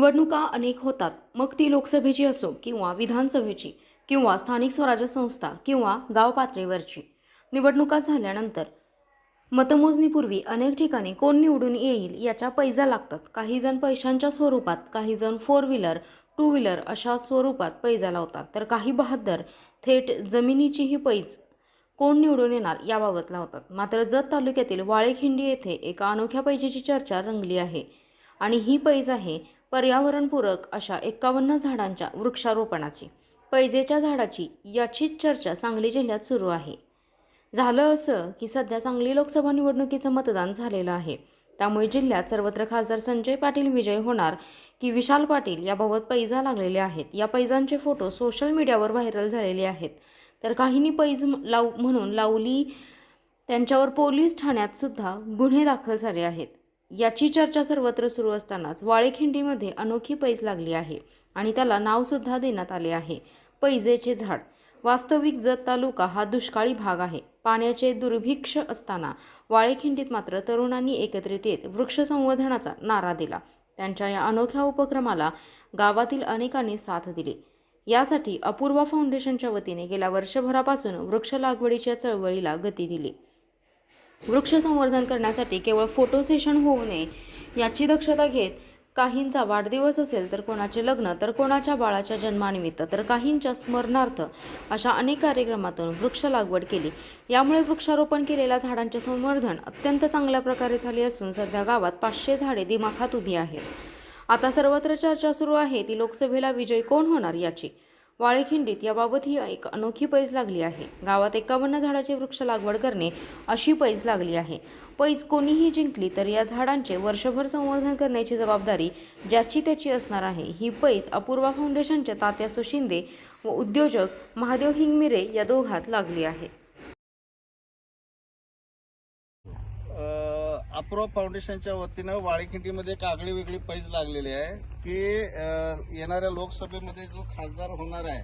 निवडणुका अनेक होतात. मग ती लोकसभेची असो किंवा विधानसभेची किंवा स्थानिक स्वराज्य संस्था किंवा गाव पातळीवरची. निवडणुका झाल्यानंतर मतमोजणीपूर्वी अनेक ठिकाणी कोण निवडून येईल याच्या पैजा लागतात. काही जण पैशांच्या स्वरूपात काही जण फोर व्हीलर टू व्हीलर अशा स्वरूपात पैजा लावतात. तर काही बहाद्दर थेट जमिनीचीही पैज कोण निवडून येणार याबाबत लावतात. मात्र जत तालुक्यातील वाळेखिंडी येथे एका अनोख्या पैजेची चर्चा रंगली आहे. आणि ही पैज आहे पर्यावरणपूरक अशा एकावन्न झाडांच्या वृक्षारोपणाची पैजेच्या झाडाची याचीच चर्चा सांगली जिल्ह्यात सुरू आहे. झालं असं की सध्या सांगली लोकसभा निवडणुकीचं मतदान झालेलं आहे. त्यामुळे जिल्ह्यात सर्वत्र खासदार संजय पाटील विजय होणार की विशाल पाटील याबाबत पैजा लागलेले आहेत. या पैजांचे फोटो सोशल मीडियावर व्हायरल झालेले आहेत. तर काहींनी पैज लाव म्हणून लावली त्यांच्यावर पोलीस ठाण्यात सुद्धा गुन्हे दाखल झाले आहेत. याची चर्चा सर्वत्र सुरू असतानाच वाळेखिंडीमध्ये अनोखी पैज लागली आहे आणि त्याला नावसुद्धा देण्यात आले आहे. पैजेचे झाड. वास्तविक जत तालुका हा दुष्काळी भाग आहे. पाण्याचे दुर्भिक्ष असताना वाळेखिंडीत मात्र तरुणांनी एकत्रित येत वृक्षसंवर्धनाचा नारा दिला. त्यांच्या या अनोख्या उपक्रमाला गावातील अनेकांनी साथ दिली. यासाठी अपूर्वा फाउंडेशनच्या वतीने गेल्या वर्षभरापासून वृक्ष लागवडीच्या चळवळीला गती दिली. वृक्ष संवर्धन करण्यासाठी केवळ फोटो सेशन होऊ नये याची दक्षता घेत काहींचा वाढदिवस असेल तर कोणाचे लग्न तर कोणाच्या बाळाच्या जन्मानिमित्त तर काहींच्या स्मरणार्थ अशा अनेक कार्यक्रमातून वृक्ष लागवड केली. यामुळे वृक्षारोपण केलेल्या झाडांचे संवर्धन अत्यंत चांगल्या प्रकारे झाले असून सध्या गावात पाचशे झाडे दिमाखात उभी आहेत. आता सर्वत्र चर्चा सुरू आहे ती लोकसभेला विजय कोण होणार याची? वाळेखिंडीत याबाबत ही एक अनोखी पैज लागली आहे. गावात एकावन्न झाडाची वृक्ष लागवड करणे अशी पैज लागली आहे. पैज कोणीही जिंकली तर या झाडांचे वर्षभर संवर्धन करण्याची जबाबदारी ज्याची त्याची असणार आहे ही पैज अपूर्वा फाउंडेशनच्या तात्या सुशिंदे व उद्योजक महादेव हिंगमिरे या दोघात लागली आहे. अप्रो फाउंडेशनच्या वतीनं वाळीखिंडीमध्ये एक आगळी वेगळी पैज लागलेली आहे की येणाऱ्या लोकसभेमध्ये जो खासदार होणार आहे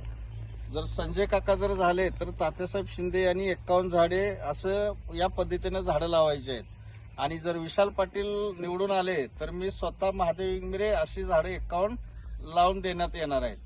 जर संजय काका जर झाले तर तात्यासाहेब शिंदे यांनी एक्कावन्न झाडे असं या पद्धतीनं झाडं लावायची आहेत. आणि जर विशाल पाटील निवडून आले तर मी स्वतः महादेव इंगमिरे अशी झाडे एक्कावन्न लावून देण्यात येणार आहेत.